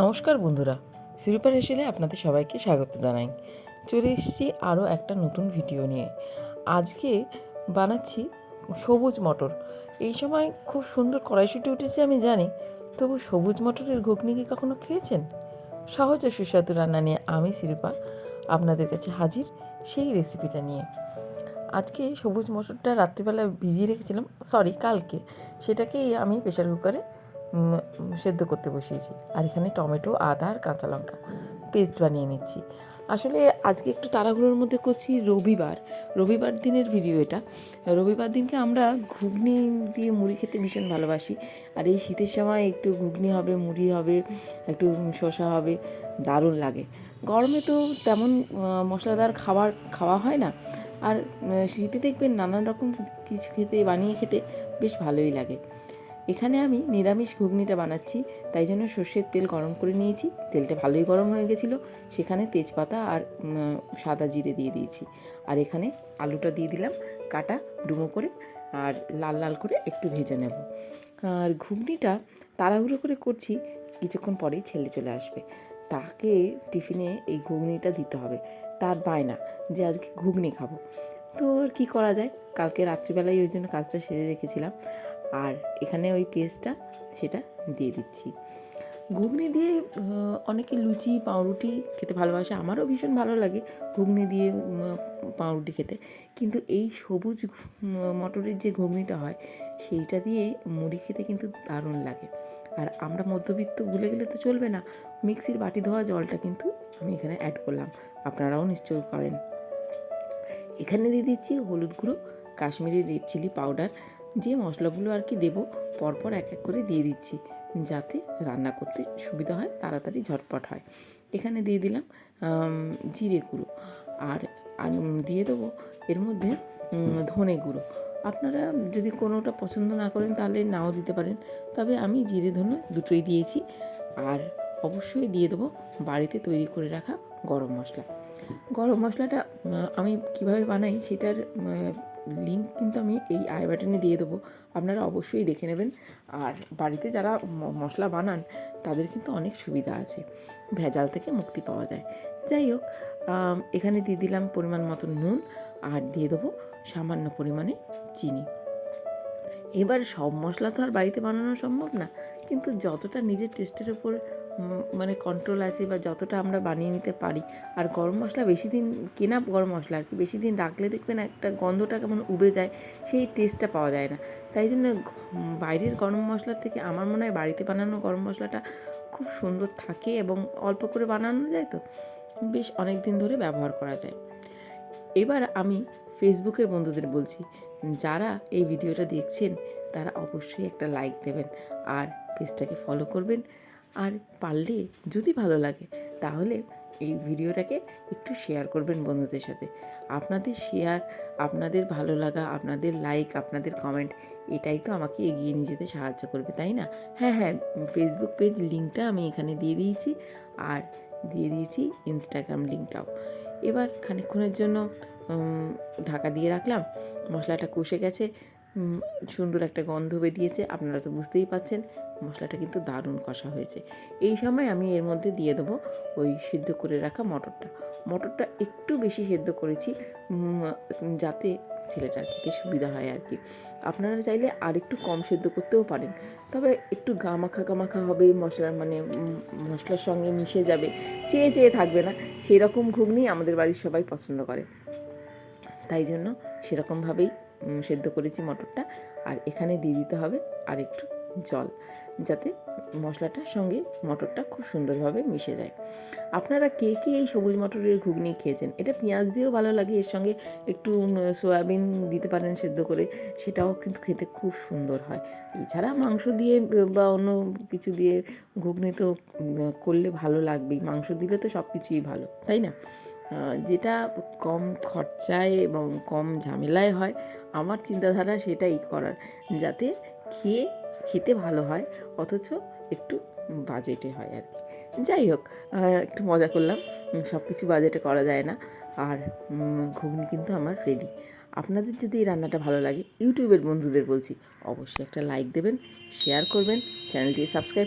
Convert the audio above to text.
নমস্কার বন্ধুরা শিল্পা রেসেলে আপনাদের সবাইকে স্বাগত জানাই। চলে এসেছি আরও একটা নতুন ভিডিও নিয়ে। আজকে বানাচ্ছি সবুজ মটর। এই সময় খুব সুন্দর কড়াইশুটি উঠেছে, আমি জানি। তবু সবুজ মটরের ঘুগনি কি কখনো খেয়েছেন? সহজ ও সুস্বাদু রান্না নিয়ে আমি শিল্পা আপনাদের কাছে হাজির সেই রেসিপিটা নিয়ে। আজকে সবুজ মটরটা রাত্রিবেলা ভিজিয়ে রেখেছিলাম সরি কালকে। সেটাকেই আমি প্রেশার কুকারে সেদ্ধ করতে বসিয়েছি। আর এখানে টমেটো, আদা আর কাঁচা লঙ্কা পেস্ট বানিয়ে নিচ্ছি। আসলে আজকে একটু তাড়াহুড়োর মধ্যে করছি রবিবার। রবিবার দিনের ভিডিও এটা। রবিবার দিনকে আমরা ঘুগনি দিয়ে মুড়ি খেতে ভীষণ ভালোবাসি। আর এই শীতের সময় একটু ঘুগনি হবে, মুড়ি হবে, একটু শসা হবে, দারুণ লাগে। গরমে তো তেমন মশলাদার খাবার খাওয়া হয় না। আর শীতে দেখবেন নানান রকম কিছু খেতে, বানিয়ে খেতে বেশ ভালোই লাগে। এখানে আমি নিরামিষ ঘুগনিটা বানাচ্ছি, তাই জন্য সর্ষের তেল গরম করে নিয়েছি। তেলটা ভালোই গরম হয়ে গেছিল। সেখানে তেজপাতা আর সাদা জিরে দিয়ে দিয়েছি। আর এখানে আলুটা দিয়ে দিলাম, কাটা, ডুমো করে, আর লাল লাল করে একটু ভেজে নেব। আর ঘুগনিটা তাড়াহুড়ো করে করছি, কিছুক্ষণ পরেই ছেলে চলে আসবে। তাকে টিফিনে এই ঘুগনিটা দিতে হবে। তার বায়না যে আজকে ঘুগনি খাব। তো কী করা যায়? কালকে রাত্রিবেলায় ওই জন্য কাজটা সেরে রেখেছিলাম। আর এখানে ওই পেস্টটা সেটা দিয়ে দিচ্ছি। ঘুগনি দিয়ে অনেকে লুচি, পাউরুটি খেতে ভালোবাসে, আমারও ভীষণ ভালো লাগে ঘুগনি দিয়ে পাউরুটি খেতে। কিন্তু এই সবুজ মটরের যে ঘুগনিটা হয়, সেইটা দিয়ে মুড়ি খেতে কিন্তু দারুণ লাগে। আর আমরা মধ্যবিত্ত, ভুলে গেলে তো চলবে না, মিক্সির বাটি ধোয়া জলটা কিন্তু আমি এখানে অ্যাড করলাম। আপনারাও নিশ্চয় করেন। এখানে দিয়ে দিচ্ছি হলুদ গুঁড়ো, কাশ্মীরি রেড চিলি পাউডার যে মশলাগুলো আর কি দেবো, পরপর এক এক করে দিয়ে দিচ্ছি, যাতে রান্না করতে সুবিধা হয়, তাড়াতাড়ি ঝটপট হয়। এখানে দিয়ে দিলাম জিরে গুঁড়ো আর আর দিয়ে দেবো এর মধ্যে ধনে গুঁড়ো। আপনারা যদি কোনোটা পছন্দ না করেন, তাহলে নাও দিতে পারেন। তবে আমি জিরে, ধনে দুটোই দিয়েছি আর অবশ্যই দিয়ে দেবো বাড়িতে তৈরি করে রাখা গরম মশলা। গরম মশলাটা আমি কীভাবে বানাই সেটার লিঙ্ক কিন্তু আমি এই আই বাটনে দিয়ে দেবো। আপনারা অবশ্যই দেখে নেবেন। আর বাড়িতে যারা মশলা বানান, তাদের কিন্তু অনেক সুবিধা আছে। ভেজাল থেকে মুক্তি পাওয়া যায়। যাই হোক এখানে দিয়ে দিলাম পরিমাণ মতো নুন আর দিয়ে দেবো সামান্য পরিমাণে চিনি। এবার সব মশলা তো আর বাড়িতে বানানো সম্ভব না। কিন্তু যতটা নিজের টেস্টের ওপর মানে কন্ট্রোল আছে বা যতটা আমরা বানিয়ে নিতে পারি। আর গরম মশলা বেশি দিন, কেনা গরম মশলা আর কি, বেশি দিন রাখলে দেখবেন একটা গন্ধটা কেমন উবে যায়, সেই টেস্টটা পাওয়া যায় না। তাই জন্য বাইরের গরম মশলার থেকে আমার মনে হয় বাড়িতে বানানো গরম মশলাটা খুব সুন্দর থাকে এবং অল্প করে বানানো যায় তো, বেশ অনেক দিন ধরে ব্যবহার করা যায়। এবার আমি ফেসবুকের বন্ধুদের বলছি, যারা এই ভিডিওটা দেখছেন, তারা অবশ্যই একটা লাইক দেবেন, আর পেজটাকে ফলো করবেন। আর পারলে যদি ভালো লাগে, তাহলে এই ভিডিওটাকে একটু শেয়ার করবেন বন্ধুদের সাথে। আপনাদের শেয়ার আপনাদের ভালো লাগা, আপনাদের লাইক আপনাদের কমেন্ট এটাই তো আমাকে এগিয়ে নিয়ে যেতে সাহায্য করবে, তাই না? হ্যাঁ হ্যাঁ ফেসবুক পেজ লিঙ্কটা আমি এখানে দিয়ে দিয়েছি আর দিয়ে দিয়েছি ইনস্টাগ্রাম লিঙ্কটাও এবার খানিকক্ষণের জন্য ঢাকা দিয়ে রাখলাম। মশলাটা কষে গেছে সুন্দর একটা গন্ধ বেরিয়েছে, আপনারা তো বুঝতেই পাচ্ছেন মশলাটা কিন্তু দারুণ কষা হয়েছে। এই সময় আমি এর মধ্যে দিয়ে দেবো ওই সিদ্ধ করে রাখা মটরটা। মটরটা একটু বেশি সেদ্ধ করেছি যাতে ছেলেটার খেতে সুবিধা হয় আর কি। আপনারা চাইলে আর একটু কম সেদ্ধ করতেও পারেন। তবে একটু গামাখা গামাখা হবে মশলার মানে মশলার সঙ্গে মিশে যাবে, চেয়ে চেয়ে থাকবে না। সেই রকম ঘুগনি আমাদের বাড়ির সবাই পছন্দ করে। তাই জন্য সেরকমভাবেই সেদ্ধ করেছি মটরটা। আর এখানে দিয়ে দিতে হবে আর একটু জল, যাতে মশলাটার সঙ্গে মটরটা খুব সুন্দরভাবে মিশে যায়। আপনারা কে কে এই সবুজ মটরের ঘুগনি খেয়েছেন? এটা পেঁয়াজ দিয়েও ভালো লাগে, এর সঙ্গে একটু সয়াবিন দিতে পারেন সেদ্ধ করে, সেটাও কিন্তু খেতে খুব সুন্দর হয়। এছাড়া মাংস দিয়ে বা অন্য কিছু দিয়ে ঘুগনি তো করলে ভালো লাগবেই। মাংস দিলে তো সব কিছুই ভালো, তাই না? যেটা কম খরচায় এবং কম ঝামেলায় হয়, আমার চিন্তাধারা সেটাই করার, যাতে খেয়ে খেতে ভালো হয়, অথচ একটু বাজেটে হয় আর কি। যাই হোক একটু মজা করলাম। সব কিছু বাজেটে করা যায় না। আর ঘুগনি কিন্তু আমার রেডি আপনাদের যদি এই রান্নাটা ভালো লাগে, ইউটিউবের বন্ধুদের বলছি, অবশ্যই একটা লাইক দেবেন শেয়ার করবেন চ্যানেলটি সাবস্ক্রাইব